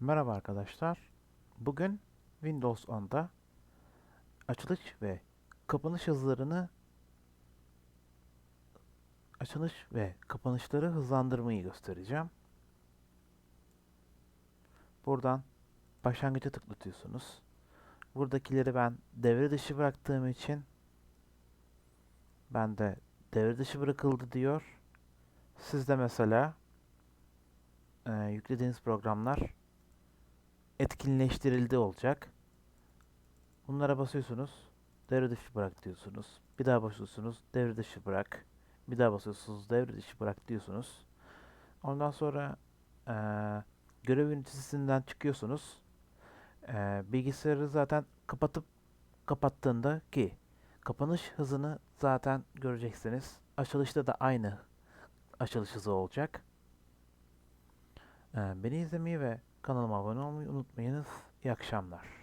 Merhaba arkadaşlar. Bugün Windows 10'da açılış ve kapanış hızlarını açılış ve kapanışları hızlandırmayı göstereceğim. Buradan başlangıca tıklatıyorsunuz. Buradakileri ben devre dışı bıraktığım için ben de devre dışı bırakıldı diyor. Sizde mesela e, yüklediğiniz programlar etkinleştirildi olacak. Bunlara basıyorsunuz. Devre dışı bırak diyorsunuz. Bir daha basıyorsunuz. Devre dışı bırak. Bir daha basıyorsunuz. Devre dışı bırak diyorsunuz. Ondan sonra eee görev yöneticisinden çıkıyorsunuz. Eee, bilgisayarı zaten kapatıp kapattığında ki kapanış hızını zaten göreceksiniz. Açılışta da aynı açılış hızı olacak. Eee, beni izlemeyi ve kanalıma abone olmayı unutmayınız. İyi akşamlar.